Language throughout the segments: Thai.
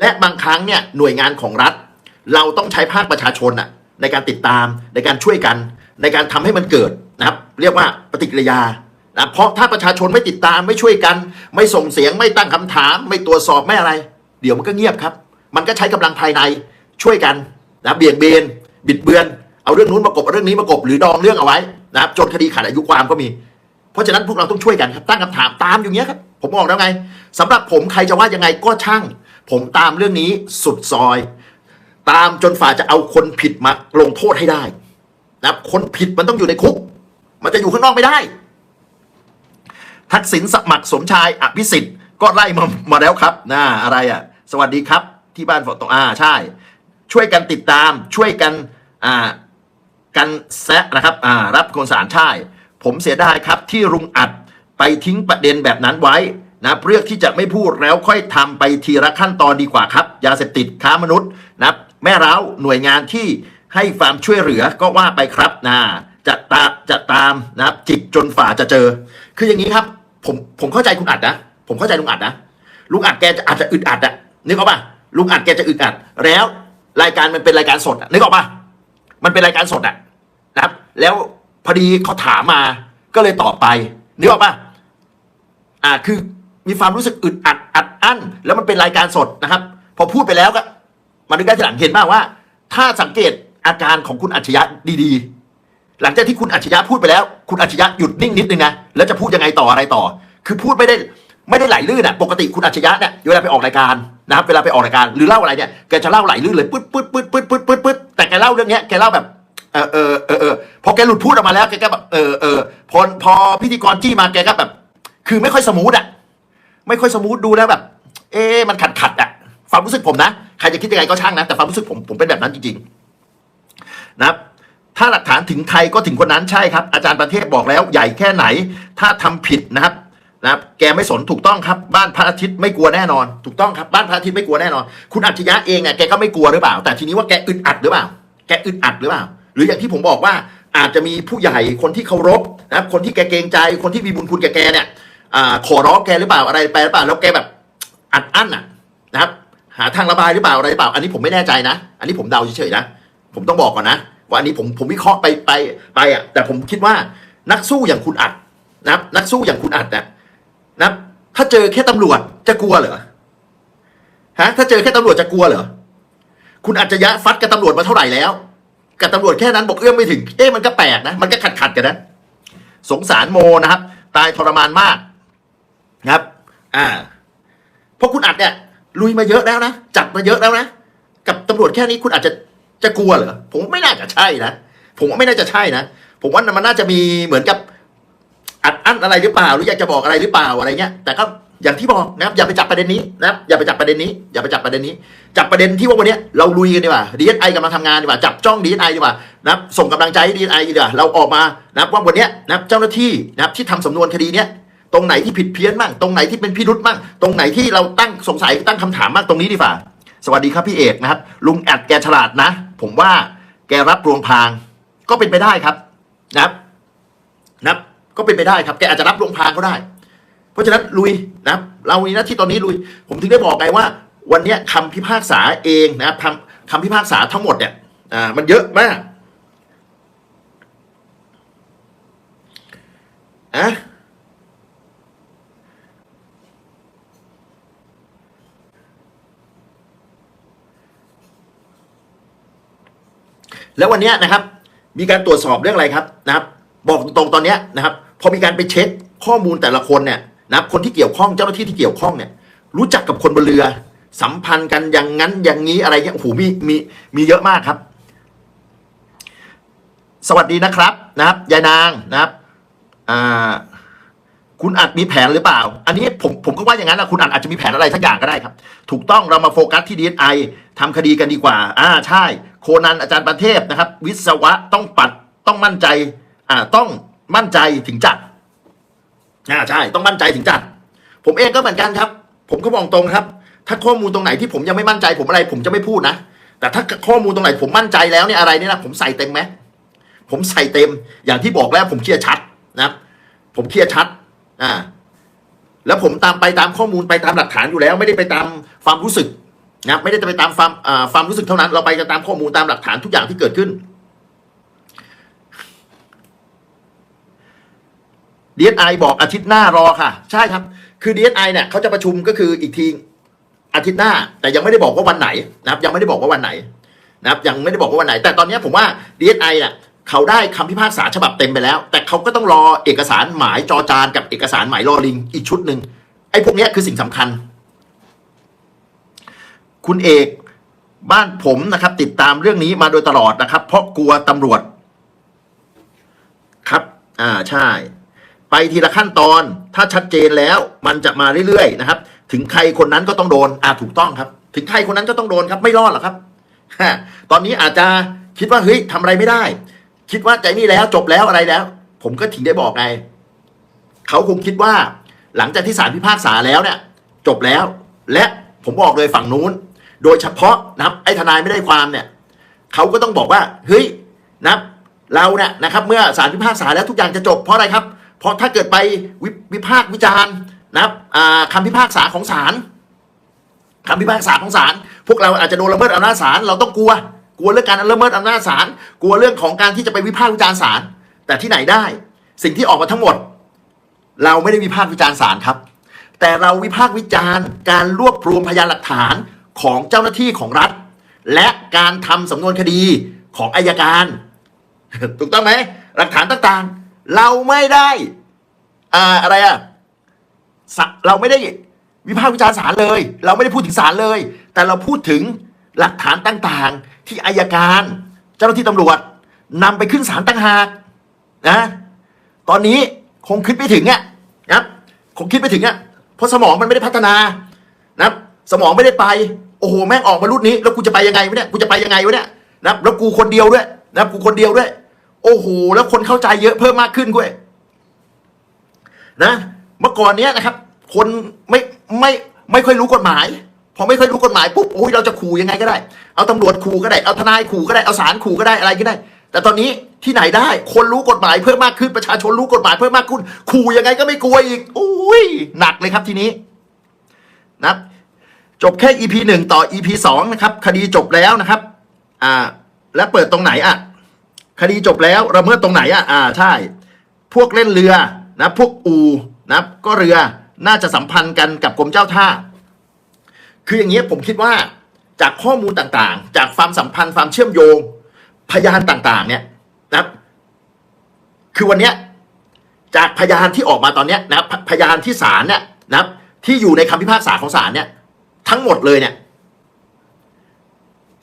และบางครั้งเนี่ยหน่วยงานของรัฐ เราต้องใช้ภาคประชาชนน่ะในการติดตามในการช่วยกัน ในการทำให้มันเกิดนะครับ เรียกว่าปฏิกิริยานะเพราะถ้าประชาชนไม่ติดตามไม่ช่วยกัน ไม่ส่งเสียงไม่ตั้งคำถาม ไม่ตรวจสอบไม่อะไร เดี๋ยวมันก็เงียบครับ มันก็ใช้กำลังภายในช่วยกันนะเบี่ยงเบน บิดเบือน เอาเรื่องนู้นมากบเรื่องนี้มากบหรือดองเรื่องเอาไว้นะครับจนคดีขาดอายุความก็มี เพราะฉะนั้นพวกเราต้องช่วยกันครับตั้งคำถามตามอยู่เงี้ยครับผมบอกแล้วไงสำหรับผมใครจะว่ายังไงก็ช่าง ผมตามเรื่องนี้สุดซอย ตามจนฝ่าจะเอาคนผิดมาลงโทษให้ได้นะครับคนผิดมันต้องอยู่ในคุก มันจะอยู่ข้างนอกไม่ได้ ทักษิณสมัครสมชายอภิสิทธิ์ก็ไล่มามาแล้วครับนะอะไรอะ สวัสดีครับที่บ้านฝนตกอ่าใช่ ช่วยกันติดตามช่วยกันอ่ากันแซะนะครับอ่ารับคนสารใช่ ผมเสียดายครับที่รุงอัดไปทิ้งประเด็นแบบนั้นไว้ นะเลือกที่จะไม่พูดแล้วค่อยทำไปทีละขั้นตอนดีกว่าครับ ยาเสพติดค้ามนุษย์นะแม่เร้าหน่วยงานที่ให้ความช่วยเหลือก็ว่าไปครับนะจะตามจะตามนะจิกจนฝ่าจะเจอ คืออย่างนี้ครับ ผมผมเข้าใจคุณอัดนะ ผมเข้าใจลุงอัดนะลุงอัดแกจะอาจจะอึดอัดอะนึกออกปะลุงอัดแกจะอึดอัด แล้วรายการมันเป็นรายการสดนึกออกปะมันเป็นรายการสดอะนะครับ แล้วพอดีเขาถามมาก็เลยตอบไปนึกออกปะอ่าคือ มีความรู้สึกอึดอัดอัดอั้น แล้วมันเป็นรายการสดนะครับ พอพูดไปแล้วก็มานึกได้ทีหลังเห็นมากว่า ถ้าสังเกตอาการของคุณอัจฉริยะดีๆ หลังจากที่คุณอัจฉริยะพูดไปแล้ว คุณอัจฉริยะหยุดนิ่งนิดนึงนะแล้วจะพูดยังไงต่ออะไรต่อ คือพูดไม่ได้ไม่ได้ไหลลื่นอะปกติคุณอัจฉริยะเนี่ยเวลาไปออกรายการนะครับเวลาไปออกรายการหรือเล่าอะไรเนี่ยแกจะเล่าไหลลื่นเลยปึ๊ดปึ๊ดปึ๊ดปึ๊ดปึ๊ดปึ๊ดปึ๊ดแต่แกเล่าเรื่องเนี้ยแกเล่าแบบเออเออเออเออพอแกหลุดพูดออกมาแล้วแกก็แบบเออเออพอพอพิธีกรจี้มาแกก็แบบ คือไม่ค่อยสมูทอะ ไม่ค่อยสมูทดูแล้วแบบ เอ๊ะมันขัดขัดอะความรู้สึกผมนะ ใครจะคิดยังไงก็ช่างนะ แต่ความรู้สึกผมผมเป็นแบบนั้นจริงๆนะครับถ้าหลักฐานถึงใครก็ถึงคนนั้นใช่ครับ อาจารย์ประเทศบอกแล้วใหญ่แค่ไหน ถ้าทำผิดนะครับนะครับ แกไม่สนถูกต้องครับ บ้านพระอาทิตย์ไม่กลัวแน่นอน ถูกต้องครับบ้านพระอาทิตย์ไม่กลัวแน่นอน คุณอัจฉริยะเองเนี่ยแกก็ไม่กลัวหรือเปล่า แต่ทีนี้ว่าแกอึดอัดหรือเปล่า แกอึดอัดหรือเปล่า หรืออย่างที่ผมบอกว่าอาจจะมีผู้ใหญ่คนที่เคารพนะครับ คนที่แกเกรงใจ คนที่มีบุญคุณแกแกเนี่ย ขอร้องแกหรือเปล่าอะไรไปหรือเปล่าแล้วแกแบบอัดอั้นอะนะครับ หาทางระบายหรือเปล่าอะไรหรือเปล่า อันนี้ผมไม่แน่ใจนะ อันนี้ผมเดาเฉยๆนะผมต้องบอกก่อนนะว่าอันนี้ผมผมวิเคราะห์ไปไปไปอะ แต่ผมคิดว่านักสู้อย่างคุณอัดนะครับ นักสู้อย่างคุณอัดเนี่ยนะถ้าเจอแค่ตำรวจจะกลัวเหรอฮะถ้าเจอแค่ตำรวจจะกลัวเหรอคุณอัจฉริยะฟัดกับตำรวจมาเท่าไหร่แล้ว กับตำรวจแค่นั้นบอกเอื้อมไม่ถึง เอ๊ะมันก็แปลกนะ มันก็ขัดขัดกันนะ สงสารโมนะครับ ตายทรมานมาก นะครับ อ่า เพราะคุณอัดเนี่ย ลุยมาเยอะแล้วนะ จับมาเยอะแล้วนะ กับตำรวจแค่นี้คุณอาจจะจะกลัวเหรอ ผมไม่น่าจะใช่นะ ผมว่าไม่น่าจะใช่นะ ผมว่ามันน่าจะมีเหมือนกับอัดอั้นอะไรหรือเปล่า หรืออยากจะบอกอะไรหรือเปล่าอะไรเงี้ย แต่ก็อย่างที่บอกนะครับ อย่าไปจับประเด็นนี้นะครับ อย่าไปจับประเด็นนี้ อย่าไปจับประเด็นนี้ จับประเด็นที่ว่าวันนี้เราลุยกันดีกว่าดีเอสไอกำลังทำงานดีกว่า จับจ้องดีเอสไอดีกว่านะครับ ส่งกำลังใจให้ดีเอสไอดีกว่า เราออกมานะครับว่าวันนี้นะครับ เจ้าหน้าที่นะครับที่ทำสำนวนคดีเนี้ย ตรงไหนที่ผิดเพี้ยนบ้างตรงไหนที่เป็นพิรุษบ้างตรงไหนที่เราตั้งสงสัยตั้งคำถามบ้างตรงนี้ดีกว่าสวัสดีครับพี่เอกนะครับ ลุงแอดแกฉลาดนะ ผมว่าแกรับรวงพางก็เป็นไปได้ครับนะครับนะครับก็เป็นไปได้ครับ แกอาจจะรับรวงพางก็ได้ เพราะฉะนั้นลุยนะครับ เรามีหน้าที่ตอนนี้ลุย ผมถึงได้บอกไงว่า วันนี้ยคำพิพากษาเองนะครับคำคำพิพากษาทั้งหมดเนี่ยอ่ามันเยอะมากอะ แล้ววันนี้นะครับ มีการตรวจสอบเรื่องอะไรครับนะครับ บอกตรงๆตอนนี้นะครับ พอมีการไปเช็คข้อมูลแต่ละคนเนี่ยนะครับคนที่เกี่ยวข้องเจ้าหน้าที่ที่เกี่ยวข้องเนี่ย รู้จักกับคนบนเรือ สัมพันธ์กันอย่างนั้นอย่างนี้อะไรเงี้ยโอ้โหมีมีมีเยอะมากครับ สวัสดีนะครับนะครับยายนางนะครับอ่าคุณอาจมีแผนหรือเปล่า อันนี้ผมผมก็ว่าอย่างนั้นนะคุณอาจอาจจะมีแผนอะไรสักอย่างก็ได้ครับ ถูกต้องเรามาโฟกัสที่ดีเอไอทำคดีกันดีกว่า อ่าใช่ โคนันอาจารย์ประเทศนะครับ วิศวะต้องปัดต้องมั่นใจอ่าต้องมั่นใจถึงจัดอ่าใช่ ต้องมั่นใจถึงจัด ผมเองก็เหมือนกันครับ ผมก็มองตรงครับ ถ้าข้อมูลตรงไหนที่ผมยังไม่มั่นใจ ผมอะไร ผมจะไม่พูดนะแต่ถ้าข้อมูลตรงไหนผมมั่นใจแล้วเนี่ยอะไรเนี่ยนะผมใส่เต็มไหมผมใส่เต็มอย่างที่บอกแล้วผมเคลียร์ชัดนะครับ ผมเคลียร์ชัดอ่าแล้วผมตามไปตามข้อมูลไปตามหลักฐานอยู่แล้ว ไม่ได้ไปตามความรู้สึก นะไม่ได้จะไปตามความความรู้สึกเท่านั้น เราไปกันตามข้อมูลตามหลักฐานทุกอย่างที่เกิดขึ้น DSI บอกอาทิตย์หน้ารอค่ะ ใช่ครับ คือ DSI เนี่ยเขาจะประชุมก็คืออีกทีอาทิตย์หน้า แต่ยังไม่ได้บอกว่าวันไหนนะครับ ยังไม่ได้บอกว่าวันไหนนะครับ ยังไม่ได้บอกว่าวันไหน แต่ตอนนี้ผมว่า DSI เนี่ยเขาได้คำพิพากษาฉบับเต็มไปแล้ว แต่เขาก็ต้องรอเอกสารหมายจอจานกับเอกสารหมายรอลิงอีกชุดหนึ่งไอ้พวกนี้คือสิ่งสำคัญ คุณเอกบ้านผมนะครับ ติดตามเรื่องนี้มาโดยตลอดนะครับ เพราะกลัวตำรวจ ครับ อ่าใช่ ไปทีละขั้นตอนถ้าชัดเจนแล้ว มันจะมาเรื่อยๆนะครับ ถึงใครคนนั้นก็ต้องโดน อ่าถูกต้องครับ ถึงใครคนนั้นก็ต้องโดนครับ ไม่รอดหรอกครับตอนนี้อาจจะคิดว่าเฮ้ยทำอะไรไม่ได้ คิดว่าใจนี่แล้วจบแล้วอะไรแล้ว ผมก็ถึงได้บอกไงเขาคงคิดว่า หลังจากที่ศาลพิพากษาแล้วเนี่ย จบแล้ว และผมบอกเลยฝั่งนู้น โดยเฉพาะนะครับไอ้ทนายไม่ได้ความเนี่ยเขาก็ต้องบอกว่าเฮ้ยนะครับเราเนี่ยนะครับเมื่อศาลพิพากษาแล้วทุกอย่างจะจบเพราะอะไรครับ เพราะถ้าเกิดไปวิพากษ์วิจารณ์นะครับคำพิพากษาของศาลคำพิพากษาของศาลพวกเราอาจจะโดนละเมิดอำนาจศาลเราต้องกลัว กลัวเรื่องการละเมิดอำนาจศาลกลัวเรื่องของการที่จะไปวิพากษ์วิจารณ์ศาลแต่ที่ไหนได้ สิ่งที่ออกมาทั้งหมด เราไม่ได้วิพากษ์วิจารณ์ศาลครับ แต่เราวิพากษ์วิจารณ์การรวบรวมพยานหลักฐาน ของเจ้าหน้าที่ของรัฐ และการทำสำนวนคดีของอายการ ถูกต้องไหมหลักฐานต่างๆ เราไม่ได้อ่าอะไรอะสะเราไม่ได้วิพากษ์วิจารณ์ศาลเลย เราไม่ได้พูดถึงศาลเลย แต่เราพูดถึงหลักฐานต่างๆ ที่อายการ เจ้าหน้าที่ตำรวจนำไปขึ้นศาลต่างหากนะตอนนี้คงคิดไม่ถึงอะนะครับคงคิดไม่ถึงอะเพราะสมองมันไม่ได้พัฒนานะสมองไม่ได้ไป โอ้โหแม่งออกมารุ่นนี้ แล้วกูจะไปยังไงวะเนี่ยกูจะไปยังไงวะเนี่ยนะแล้วกูคนเดียวด้วยนะกูคนเดียวด้วย โอ้โหแล้วคนเข้าใจเยอะเพิ่มมากขึ้นด้วยนะ เมื่อก่อนเนี้ยนะครับ คนไม่ไม่ไม่ค่อยรู้กฎหมายพอไม่ค่อยรู้กฎหมายปุ๊บโอ้ยเราจะขู่ยังไงก็ได้ เอาตำรวจขู่ก็ได้ เอาทนายขู่ก็ได้ เอาศาลขู่ก็ได้อะไรก็ได้ แต่ตอนนี้ที่ไหนได้ คนรู้กฎหมายเพิ่มมากขึ้น ประชาชนรู้กฎหมายเพิ่มมากขึ้น ขู่ยังไงก็ไม่กลัวอีก โอ้ยหนักเลยครับทีนี้นะครับ จบแค่ EP หนึ่งต่อ EP สองนะครับ คดีจบแล้วนะครับ อ่า แล้วเปิดตรงไหนอะ คดีจบแล้วระเมิดตรงไหนอะ อ่า ใช่ พวกเล่นเรือนะ พวกอูนะก็เรือน่าจะสัมพันธ์กันกับกรมเจ้าท่า คืออย่างเงี้ยผมคิดว่าจากข้อมูลต่างๆ จากความสัมพันธ์ความเชื่อมโยง พยานต่างๆ เนี่ยนะครับ คือวันเนี้ยจากพยานที่ออกมาตอนเนี้ยนะพพยานที่ศาลเนี่ยนะครับ ที่อยู่ในคำพิพากษาของศาลเนี่ย ทั้งหมดเลยเนี่ย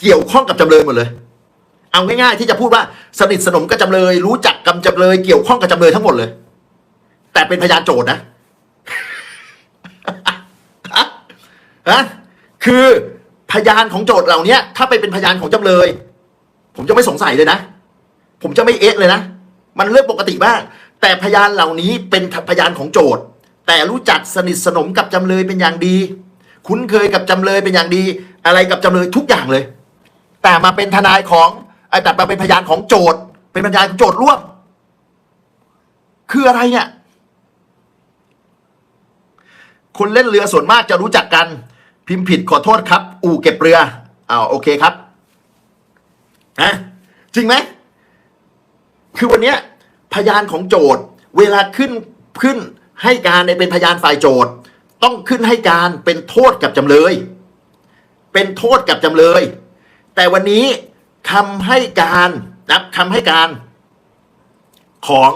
เกี่ยวข้องกับจำเลยหมดเลย เอาง่ายๆ ที่จะพูดว่าสนิทสนมกับจำเลย รู้จักกับจำเลย เกี่ยวข้องกับจำเลยทั้งหมดเลย แต่เป็นพยานโจทย์นะฮะคือพยานของโจทย์เหล่านี้ถ้าไปเป็นพยานของจำเลย ผมจะไม่สงสัยเลยนะ ผมจะไม่เอะเลยนะ มันเรื่องปกติมาก แต่พยานเหล่านี้เป็นพยานของโจทย์ แต่รู้จักสนิทสนมกับจำเลยเป็นอย่างดี คุ้นเคยกับจำเลยเป็นอย่างดี อะไรกับจำเลยทุกอย่างเลย แต่มาเป็นทนายของไอ้แต่มาเป็นพยานของโจทย์ เป็นพยานของโจทย์ร่วม คืออะไรเนี่ยคนเล่นเรือส่วนมากจะรู้จักกัน พิมพ์ผิดขอโทษครับ อู่เก็บเรืออ้าวโอเคครับฮะจริงไหมคือวันนี้พยานของโจทย์ เวลาขึ้นขึ้นให้การในเป็นพยานฝ่ายโจทย์ ต้องขึ้นให้การเป็นโทษกับจำเลย เป็นโทษกับจำเลย แต่วันนี้คำให้การนะคำให้การของ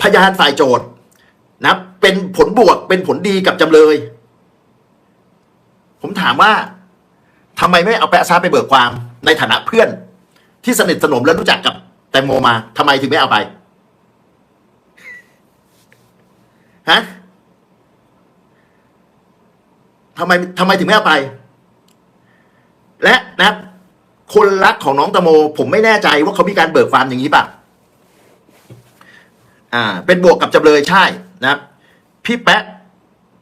พยานฝ่ายโจทย์นะเป็นผลบวกเป็นผลดีกับจำเลย ผมถามว่าทำไมไม่เอาแปะซาไปเบิกความในฐานะเพื่อน ที่สนิทสนมและรู้จักกับแตงโมมาทำไมถึงไม่เอาไปฮะ ทำไมทำไมถึงไม่เอาไป และนะครับ คนรักของน้องตะโม ผมไม่แน่ใจว่าเขามีการเบิกความอย่างนี้ป่ะอ่า เป็นบวกกับจำเลยใช่นะครับพี่แปะ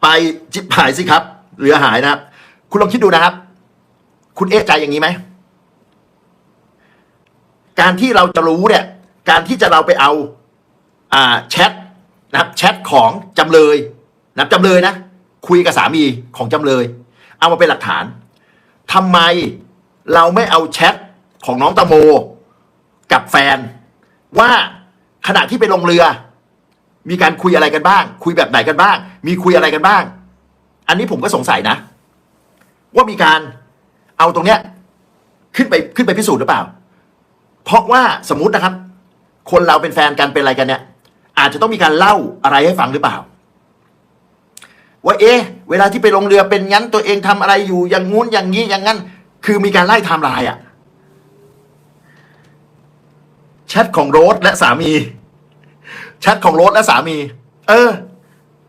ไปจิบหายสิครับเรือหายนะครับ คุณลองคิดดูนะครับ คุณเอะใจอย่างนี้ไหมการที่เราจะรู้เนี่ย การที่จะเราไปเอา อ่าแชทนะครับแชทของจำเลยนะครับจำเลยนะ คุยกับสามีของจำเลย เอามาเป็นหลักฐานทำไมเราไม่เอาแชทของน้องตะโม กับแฟน ว่าขณะที่ไปลงเรือ มีการคุยอะไรกันบ้าง คุยแบบไหนกันบ้าง มีคุยอะไรกันบ้าง อันนี้ผมก็สงสัยนะ ว่ามีการเอาตรงเนี้ย ขึ้นไปขึ้นไปพิสูจน์หรือเปล่า เพราะว่าสมมตินะครับ คนเราเป็นแฟนกันเป็นอะไรกันเนี่ย อาจจะต้องมีการเล่าอะไรให้ฟังหรือเปล่า ว่าเอ๊ะเวลาที่ไปลงเรือเป็นงั้นตัวเองทำอะไรอยู่อย่างงู้นอย่างนี้อย่างงั้น คือมีการไล่ไทม์ไลน์อะแชทของโรสและสามีแชทของโรสและสามี เออ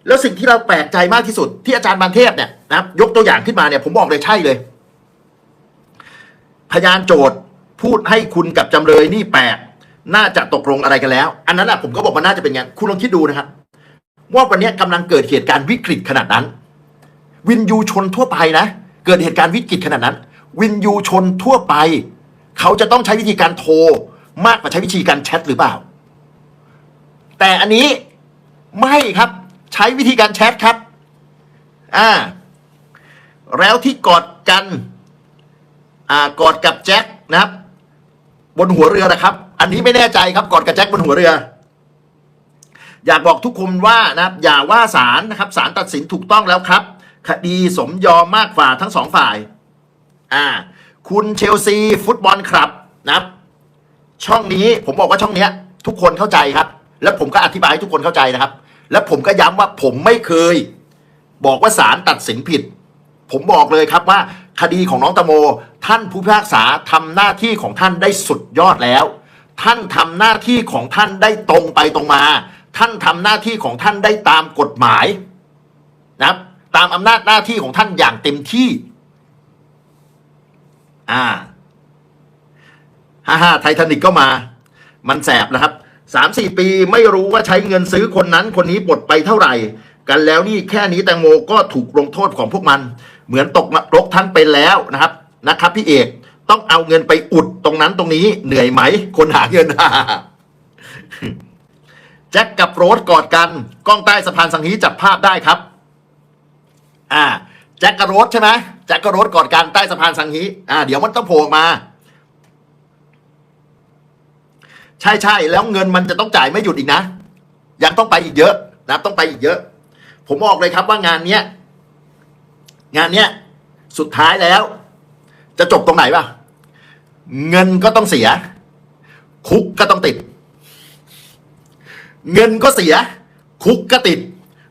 แล้วสิ่งที่เราแปลกใจมากที่สุด ที่อาจารย์บานเทพเนี่ยนะครับยกตัวอย่างขึ้นมาเนี่ย ผมบอกเลยใช่เลย พยานโจทย์พูดให้คุณกับจำเลยนี่แปลกน่าจะตกลงอะไรกันแล้ว อันนั้นอะผมก็บอกว่าน่าจะเป็นอย่างคุณลองคิดดูนะครับ ว่าวันนี้กำลังเกิดเหตุการณ์วิกฤตขนาดนั้น วินยูชนทั่วไปนะ เกิดเหตุการณ์วิกฤตขนาดนั้น วินยูชนทั่วไป เขาจะต้องใช้วิธีการโทรมากกว่าใช้วิธีการแชทหรือเปล่า แต่อันนี้ไม่ครับใช้วิธีการแชทครับอ่าแล้วที่กอดกันอ่ากอดกับแจ็คนะครับ บนหัวเรือนะครับ อันนี้ไม่แน่ใจครับกอดกับแจ็คบนหัวเรือ อยากบอกทุกคนว่านะครับอย่าว่าศาลนะครับศาลตัดสินถูกต้องแล้วครับ คดีสมยอมมากฝ่าทั้งสองฝ่ายอ่าคุณเชลซีฟุตบอลครับนะครับ ช่องนี้ผมบอกว่าช่องเนี้ย ทุกคนเข้าใจครับ แล้วผมก็อธิบายให้ทุกคนเข้าใจนะครับ แล้วผมก็ย้ำว่าผมไม่เคย บอกว่าศาลตัดสินผิด ผมบอกเลยครับว่าคดีของน้องตะโม ท่านผู้พิพากษาทำหน้าที่ของท่านได้สุดยอดแล้ว ท่านทำหน้าที่ของท่านได้ตรงไปตรงมา ท่านทำหน้าที่ของท่านได้ตามกฎหมายนะครับตามอำนาจหน้าที่ของท่านอย่างเต็มที่อ่าฮ่าฮ่าไททานิกก็มา มันแสบนะครับสามสี่ปีไม่รู้ว่าใช้เงินซื้อคนนั้นคนนี้หมดไปเท่าไหร่ กันแล้วนี่แค่นี้แตงโมก็ถูกลงโทษของพวกมัน เหมือนตกนรกทั้งเป็นแล้วนะครับนะครับ พี่เอกต้องเอาเงินไปอุดตรงนั้นตรงนี้เหนื่อยไหม คนหาเงิน แจ็คกับโรสกอดกัน กล้องใต้สะพานสังฮีจับภาพได้ครับ อ่า แจ็คกับโรสใช่ไหมแจ็คกับโรสกอดกันใต้สะพานสังฮีอ่า เดี๋ยวมันต้องโผล่ออกมา ใช่ใช่แล้วเงินมันจะต้องจ่ายไม่หยุดอีกนะ ยังต้องไปอีกเยอะนะต้องไปอีกเยอะ ผมบอกเลยครับว่างานเนี้ยงานเนี้ยสุดท้ายแล้ว จะจบตรงไหนป่ะเงินก็ต้องเสีย คุกก็ต้องติด เงินก็เสีย คุกก็ติด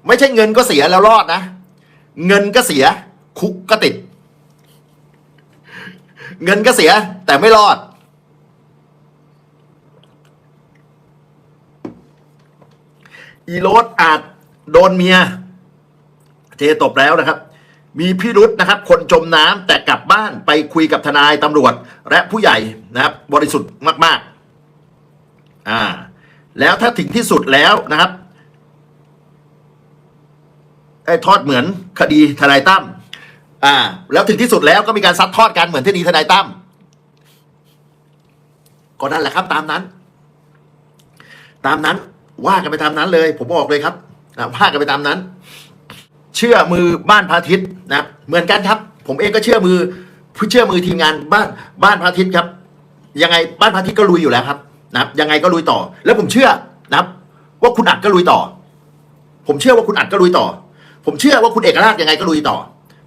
ไม่ใช่เงินก็เสียแล้วรอดนะ เงินก็เสีย คุกก็ติด เงินก็เสีย แต่ไม่รอด อีโรสอาจโดนเมีย เจตบแล้วนะครับ มีพิรุษนะครับ คนจมน้ำแต่กลับบ้านไปคุยกับทนายตำรวจ และผู้ใหญ่นะครับ บริสุทธิ์มาก ๆ อ่า แล้วถ้าถึงที่สุดแล้วนะครับไอ้ทอดเหมือนคดีทนายตั้มอ่า แล้วถึงที่สุดแล้วก็มีการซัดทอดกันเหมือนที่ดีทนายตั้มก็นั่นแหละครับ ตามนั้น ตามนั้นว่ากันไปตามนั้นเลย ผมบอกเลยครับนะว่ากันไปตามนั้น เชื่อมือบ้านพระอาทิตย์นะเหมือนกันครับ ผมเองก็เชื่อมือเชื่อมือทีมงานบ้านบ้านพระอาทิตย์ครับ ยังไงบ้านพระอาทิตย์ก็ลุยอยู่แล้วครับ นะครับยังไงก็ลุยต่อ แล้วผมเชื่อนะครับ ว่าคุณอัดก็ลุยต่อ ผมเชื่อว่าคุณอัดก็ลุยต่อ ผมเชื่อว่าคุณเอกราชยังไงก็ลุยต่อ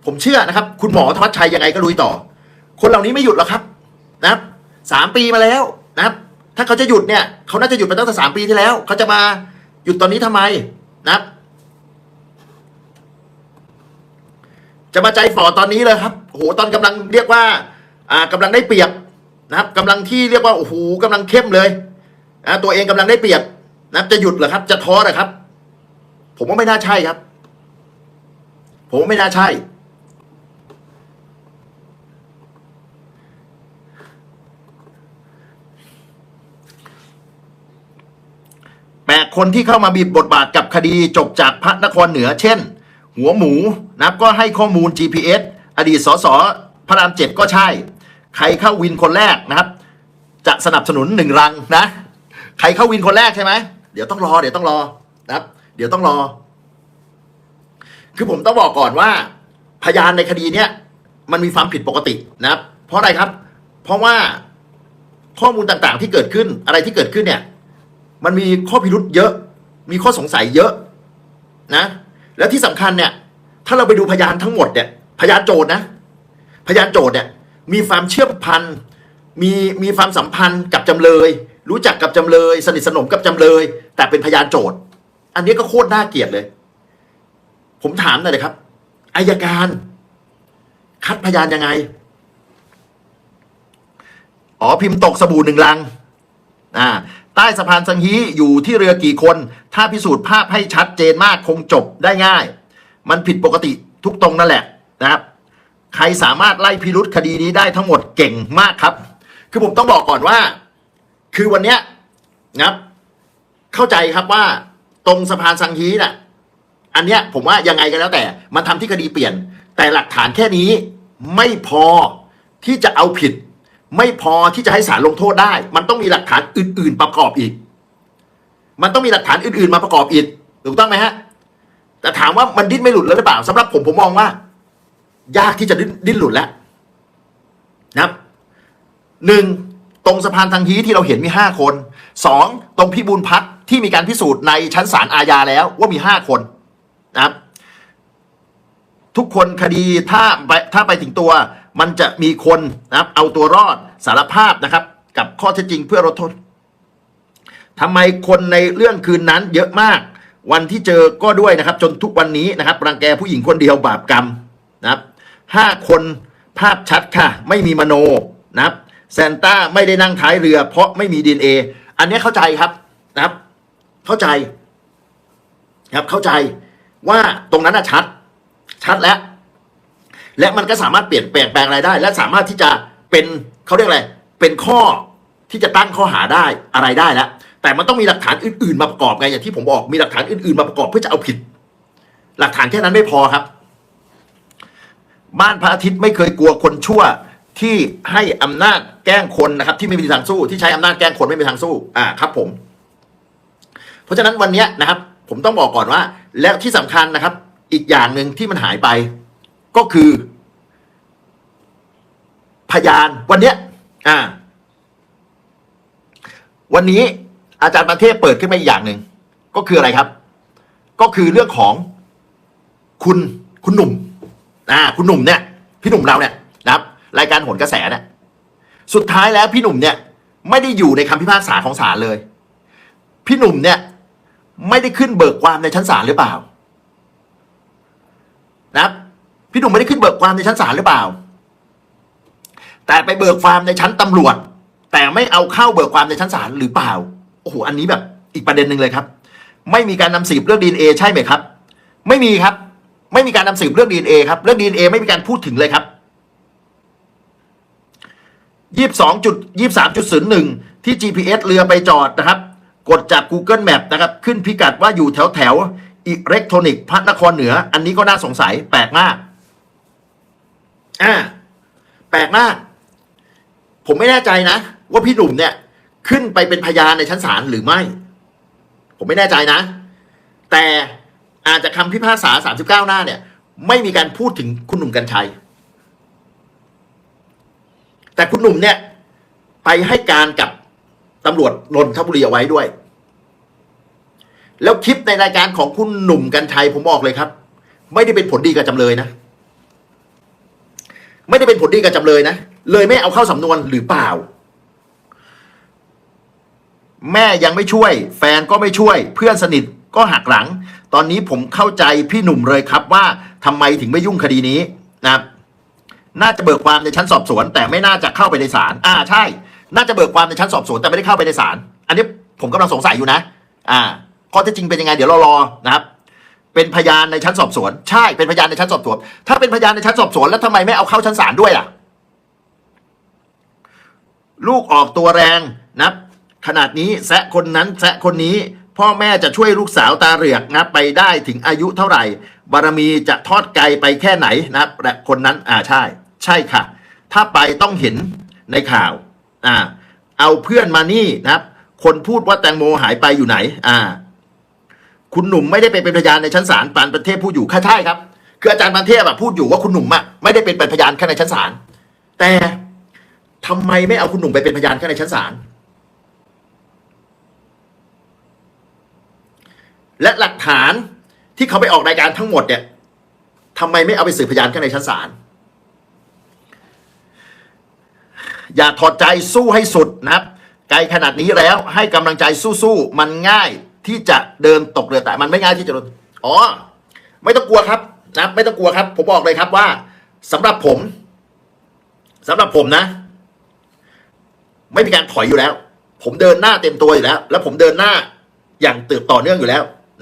ผมเชื่อนะครับ คุณหมอธวัชชัยยังไงก็ลุยต่อ คนเหล่านี้ไม่หยุดหรอกครับ นะครับสามปีมาแล้วนะครับ ถ้าเขาจะหยุดเนี่ยเขาน่าจะหยุดไปตั้งแต่สามปีที่แล้ว เขาจะมาหยุดตอนนี้ทำไมนะครับ จะมาใจฝ่อตอนนี้เลยครับโอ้โหตอนกำลังเรียกว่า อ่ากำลังได้เปรียบ นะครับกำลังที่เรียกว่าโอ้โหกำลังเข้มเลยนะตัวเองกำลังได้เปรียบนะบจะหยุดเหรอครับ จะท้อเหรอครับ ผมว่าไม่น่าใช่ครับ ผมว่าไม่น่าใช่ แปดคนที่เข้ามามีบทบาทกับคดีจบจากพระนครเหนือ เช่น หัวหมูนะครับก็ให้ข้อมูล GPS อดีตสสพระรามเจ็ดก็ใช่ ใครเข้าวินคนแรกนะครับ จะสนับสนุนหนึ่งรังนะ ใครเข้าวินคนแรกใช่ไหมเดี๋ยวต้องรอ เดี๋ยวต้องรอนะครับ เดี๋ยวต้องรอ คือผมต้องบอกก่อนว่า พยานในคดีเนี้ยมันมีความผิดปกตินะครับ เพราะอะไรครับ เพราะว่าข้อมูลต่างๆที่เกิดขึ้นอะไรที่เกิดขึ้นเนี่ย มันมีข้อพิรุษเยอะ มีข้อสงสัยเยอะนะ แล้วที่สำคัญเนี่ย ถ้าเราไปดูพยานทั้งหมดเนี่ย พยานโจทย์นะ พยานโจทย์เนี่ย มีความเชื่อมพันมีมีความสัมพันธ์กับจำเลย รู้จักกับจำเลย สนิทสนมกับจำเลย แต่เป็นพยานโจทย์ อันนี้ก็โคตรน่าเกลียดเลย ผมถามหน่อยเลยครับอายการ คัดพยานยังไง อ๋อพิมพ์ตกสบู่หนึ่งลังอ่าใต้สะพานสังฮีอยู่ที่เรือกี่คน ถ้าพิสูจน์ภาพให้ชัดเจนมากคงจบได้ง่าย มันผิดปกติทุกตรงนั่นแหละนะครับ ใครสามารถไล่พิรุษคดีนี้ได้ทั้งหมดเก่งมากครับ คือผมต้องบอกก่อนว่า คือวันเนี้ยนะครับ เข้าใจครับว่าตรงสะพานสังฮีน่ะ อันเนี้ยผมว่ายังไงก็แล้วแต่ มันทำที่คดีเปลี่ยน แต่หลักฐานแค่นี้ไม่พอที่จะเอาผิด ไม่พอที่จะให้ศาลลงโทษได้ มันต้องมีหลักฐานอื่น ๆประกอบอีก มันต้องมีหลักฐานอื่น ๆ มาประกอบอีกถูกต้องไหมฮะแต่ถามว่ามันดิ้นไม่หลุดแล้วหรือเปล่าสำหรับผมผมมองว่า ยากที่จะดิ้นดิ้นหลุดแล้วนะครับหนึ่งตรงสะพานทางฮีที่เราเห็นมีห้าคนสองตรงพิบูลพัฒน์ที่มีการพิสูจน์ในชั้นศาลอาญาแล้วว่ามีห้าคนนะครับ ทุกคนคดีถ้าไปถ้าไปถึงตัว มันจะมีคนนะครับ เอาตัวรอดสารภาพนะครับ กับข้อเท็จจริงเพื่อลดโทษทำไมคนในเรื่องคืนนั้นเยอะมาก วันที่เจอก็ด้วยนะครับ จนทุกวันนี้นะครับรังแกผู้หญิงคนเดียวบาปกรรมนะครับ ห้าคนภาพชัดค่ะ ไม่มีมโนนะครับแซนต้าไม่ได้นั่งท้ายเรือ เพราะไม่มีดีเออันนี้เข้าใจครับนะครับ เข้าใจ ครับเข้าใจว่าตรงนั้นน่ะชัด ชัดแล้ว และมันก็สามารถเปลี่ยนแปลงแปลงอะไรได้ และสามารถที่จะเป็นเขาเรียกอะไรเป็นข้อที่จะตั้งข้อหาได้อะไรได้แล้วแต่มันต้องมีหลักฐานอื่นๆมาประกอบไงอย่างที่ผมบอกมีหลักฐานอื่นๆมาประกอบเพื่อจะเอาผิด หลักฐานแค่นั้นไม่พอครับ บ้านพระอาทิตย์ไม่เคยกลัวคนชั่วที่ให้อำนาจแกล้งคนนะครับ ที่ไม่มีทางสู้ที่ใช้อำนาจแกล้งคนไม่มีทางสู้ อ่าครับ ผม เพราะฉะนั้นวันนี้นะครับ ผมต้องบอกก่อนว่า แล้วที่สำคัญนะครับ อีกอย่างหนึ่งที่มันหายไป ก็คือ พยานวันเนี้ยอ่า วันนี้อาจารย์ประเทศเปิดขึ้นมาอีกอย่างหนึ่งก็คืออะไรครับ ก็คือเรื่องของคุณคุณหนุ่ม อ่าคุณหนุ่มเนี่ยพี่หนุ่มเราเนี่ยนะครับรายการโหนกระแสเนี่ยสุดท้ายแล้วพี่หนุ่มเนี่ยไม่ได้อยู่ในคำพิพากษาของศาลเลย พี่หนุ่มเนี่ยไม่ได้ขึ้นเบิกความในชั้นศาลหรือเปล่า นะครับ พี่หนุ่มไม่ได้ขึ้นเบิกความในชั้นศาลหรือเปล่า แต่ไปเบิกความในชั้นตำรวจ แต่ไม่เอาเข้าเบิกความในชั้นศาลหรือเปล่าโอ้โหอันนี้แบบอีกประเด็นหนึ่งเลยครับ ไม่มีการนำสืบเรื่องดีเอใช่ไหมครับ ไม่มีครับ ไม่มีการนำสืบเรื่องดีเอครับ เรื่องดีเอไม่มีการพูดถึงเลยครับยี่สิบสองจุดยี่สามจุดศูนย์หนึ่งที่ GPS เรือไปจอดนะครับ กดจาก Google Map นะครับ ขึ้นพิกัดว่าอยู่แถวแถวอิเล็กทรอนิกส์พระนครเหนือ อันนี้ก็น่าสงสัยแปลกมาก อ่า แปลกมาก ผมไม่แน่ใจนะ ว่าพี่หนุ่มเนี่ย ขึ้นไปเป็นพยานในชั้นศาลหรือไม่ ผมไม่แน่ใจนะ แต่ อาจจะคำพิพากษา39หน้าเนี่ย ไม่มีการพูดถึงคุณหนุ่มกัญชัย แต่คุณหนุ่มเนี่ย ไปให้การกับตำรวจนนทบุรีเอาไว้ด้วย แล้วคลิปในรายการของคุณหนุ่มกัญชัยผมบอกเลยครับ ไม่ได้เป็นผลดีกับจำเลยนะ ไม่ได้เป็นผลดีกับจำเลยนะ เลยไม่เอาเข้าสำนวนหรือเปล่าแม่ยังไม่ช่วย แฟนก็ไม่ช่วย เพื่อนสนิท ก็หักหลัง ตอนนี้ผมเข้าใจพี่หนุ่มเลยครับว่าทำไมถึงไม่ยุ่งคดีนี้นะครับน่าจะเบิกความในชั้นสอบสวน แต่ไม่น่าจะเข้าไปในศาลอ่าใช่ น่าจะเบิกความในชั้นสอบสวนแต่ไม่ได้เข้าไปในศาลอันนี้ผมกำลังสงสัยอยู่นะ อ่าข้อเท็จจริงเป็นยังไงเดี๋ยวเรารอนะครับ เป็นพยานในชั้นสอบสวน ใช่เป็นพยานในชั้นสอบสวน ถ้าเป็นพยานในชั้นสอบสวน แล้วทำไมไม่เอาเข้าชั้นศาลด้วยล่ะ ลูกออกตัวแรงนับขนาดนี้แซะคนนั้นแซะคนนี้ พ่อแม่จะช่วยลูกสาวตาเหลือกนับไปได้ถึงอายุเท่าไหร่ บารมีจะทอดไกลไปแค่ไหนนะครับและคนนั้นอ่าใช่ ใช่ค่ะ ถ้าไปต้องเห็นในข่าวอ่าเอาเพื่อนมานี่นะครับ คนพูดว่าแตงโมหายไปอยู่ไหน อ่า คุณหนุ่มไม่ได้ไปเป็นพยานในชั้นศาลปานประเทศผู้อยู่ค่ะใช่ครับ คืออาจารย์มันเทพอะพูดอยู่ว่าคุณหนุ่มอะไม่ได้เป็นพยานแค่ในชั้นศาลแต่ทำไมไม่เอาคุณหนุ่มไปเป็นพยานแค่ในชั้นศาล และหลักฐานที่เขาไปออกรายการทั้งหมดเนี่ยทำไมไม่เอาไปสืบพยานแค่ในชั้นศาลอย่าถอดใจสู้ให้สุดนะครับ ไกลขนาดนี้แล้วให้กำลังใจสู้ๆมันง่ายที่จะเดินตกเรือแต่มันไม่ง่ายที่จะเดินอ๋อ ไม่ต้องกลัวครับนะไม่ต้องกลัวครับ ผมบอกเลยครับว่าสำหรับผมสำหรับผมนะ ไม่มีการถอยอยู่แล้ว ผมเดินหน้าเต็มตัวอยู่แล้ว แล้วผมเดินหน้าอย่างติบต่อเนื่องอยู่แล้ว